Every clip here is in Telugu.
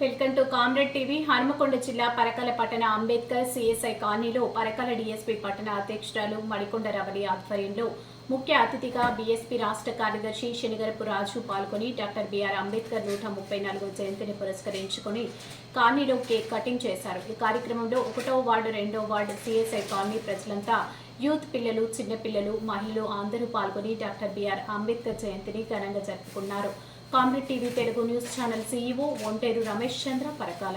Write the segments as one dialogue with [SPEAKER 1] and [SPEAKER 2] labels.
[SPEAKER 1] Welcome to comrade TV. Hanumakonda జిల్లా పరకాల పట్టణ అంబేద్కర్ సిఎస్ఐ కాలనీలో పరకాల డిఎస్పీ పట్టణ అధ్యక్షురాలు మణికొండ రవలి ఆధ్వర్యంలో ముఖ్య అతిథిగా బీఎస్పీ రాష్ట్ర కార్యదర్శి శనిగరపు రాజు పాల్గొని డాక్టర్ బిఆర్ అంబేద్కర్ నూట ముప్పై నాలుగో జయంతిని పురస్కరించుకుని కాలనీలో కేక్ కటింగ్ చేశారు. ఈ కార్యక్రమంలో ఒకటో వార్డు రెండో వార్డు సిఎస్ఐ కాలనీ ప్రజలంతా యూత్ పిల్లలు చిన్నపిల్లలు మహిళలు అందరూ పాల్గొని డాక్టర్ బిఆర్ అంబేద్కర్ జయంతిని ఘనంగా జరుపుకున్నారు. Comrade TV Telugu news channel CEO Onteru Ramesh Chandra Parakala.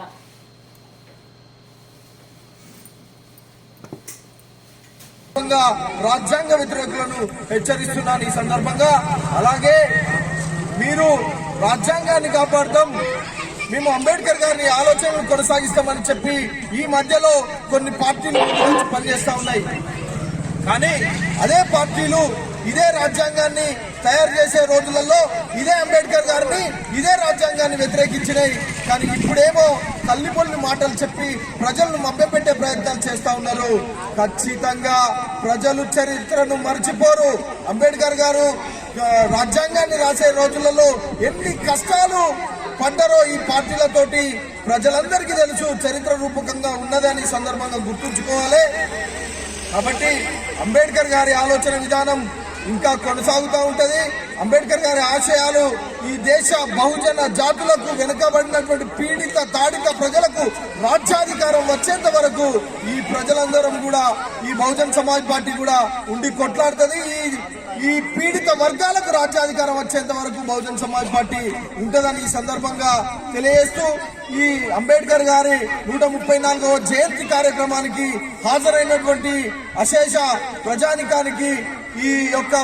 [SPEAKER 2] రాజ్యాంగ వ్యతిరేకులను హెచ్చరిస్తున్నాను ఈ సందర్భంగా. అలాగే మీరు రాజ్యాంగాన్ని కాపాడతాం మేము అంబేద్కర్ గారి ఆలోచనలు కొనసాగిస్తామని చెప్పి ఈ మధ్యలో కొన్ని పార్టీలు పనిచేస్తా ఉన్నాయి. కానీ అదే పార్టీలు ఇదే రాజ్యాంగాన్ని తయారు చేసే రోజులలో ఇదే అంబేద్కర్ గారిని ఇదే రాజ్యాంగాన్ని వ్యతిరేకించినాయి కానీ ఇప్పుడేమో తల్లిపొల్లి మాటలు చెప్పి ప్రజలను మభ్యపెట్టే ప్రయత్నాలు చేస్తూ ఉన్నారు. ఖచ్చితంగా ప్రజలు చరిత్రను మర్చిపోరు. అంబేద్కర్ గారు రాజ్యాంగాన్ని రాసే రోజులలో ఎన్ని కష్టాలు పడ్డరో ఈ పార్టీలతోటి ప్రజలందరికీ తెలుసు చరిత్ర రూపకంగా ఉన్నదని సందర్భంగా గుర్తుంచుకోవాలి. కాబట్టి అంబేద్కర్ గారి ఆలోచన విధానం ఇంకా కొనసాగుతూ ఉంటుంది. అంబేద్కర్ గారి ఆశయాలు ఈ దేశ బహుజన జాతులకు వెనుకబడినటువంటి పీడిత తాడిత ప్రజలకు రాజ్యాధికారం వచ్చేంత వరకు ఈ ప్రజలందరం కూడా ఈ బహుజన్ సమాజ్ పార్టీ కూడా ఉండి కొట్లాడుతుంది. ఈ ఈ పీడిత వర్గాలకు రాజ్యాధికారం వచ్చేంత వరకు బహుజన్ సమాజ్ పార్టీ ఉంటుందని ఈ సందర్భంగా తెలియజేస్తూ ఈ అంబేద్కర్ గారి నూట ముప్పై నాలుగవ జయంతి కార్యక్రమానికి హాజరైనటువంటి అశేష ప్రజానికానికి ఈ యొక్క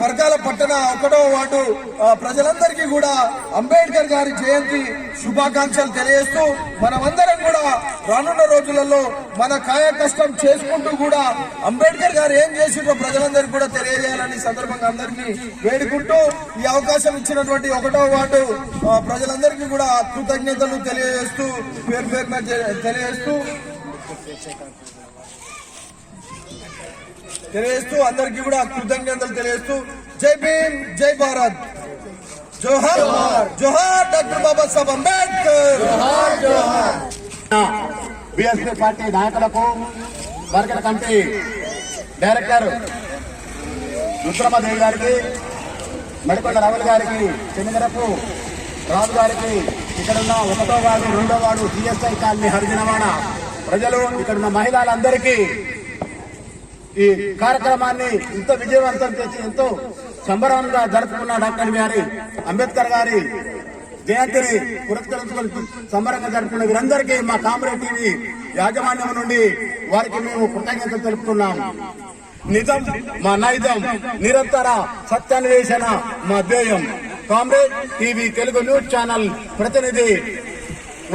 [SPEAKER 2] పరకాల పట్టణ ఒకటో వార్డు ప్రజలందరికీ కూడా అంబేద్కర్ గారి జయంతి శుభాకాంక్షలు తెలియజేస్తూ మనమందరం కూడా రానున్న రోజులలో మన కాయ కష్టం చేసుకుంటూ కూడా అంబేద్కర్ గారు ఏం చేసిండ్రో ప్రజలందరికీ కూడా తెలియజేయాలని సందర్భంగా అందరినీ వేడుకుంటూ ఈ అవకాశం ఇచ్చినటువంటి ఒకటో వార్డు ప్రజలందరికీ కూడా కృతజ్ఞతలు తెలియజేస్తూ పేరు పేరున తెలియజేస్తూ తెలియజేస్తూ అందరికీ కూడా కృతజ్ఞతలు తెలియజేస్తూ జై భీమ్ జై భారత్. జోహార్ జోహార్ doctor Babasaheb Ambedkar.
[SPEAKER 3] BSP party నాయకులకు వర్గల కమిటీ డైరెక్టర్ రుద్రమదేవి గారికి మడికొండ రావుల గారికి చెన్నిగరపు రాజు గారికి ఇక్కడున్న ఒకటో వాడు రెండో వాడు టీఎస్ఐ కాలనీ హరిజనవాడ ప్రజలు ఇక్కడున్న మహిళలందరికీ ఈ కార్యక్రమాన్ని ఇంత విజయవంతం చేసి ఎంతో సంబరంగా జరుపుకున్న డాక్టర్ గారి అంబేద్కర్ గారి జయంతిని పురస్కరించుకొని సంబరంగా జరుపుకున్న వీరందరికీ మా కామరేడ్ టీవీ యాజమాన్యం నుండి వారికి మేము కృతజ్ఞతలు తెలుపుతున్నాం. నిజం మా నైజం నిరంతర సత్యాన్వేషణ మా ధ్యేయం. Comrade TV Telugu news channel ప్రతినిధి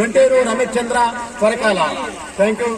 [SPEAKER 3] ఒంటేరు రమేష్ చంద్ర త్వరకాల థ్యాంక్ యూ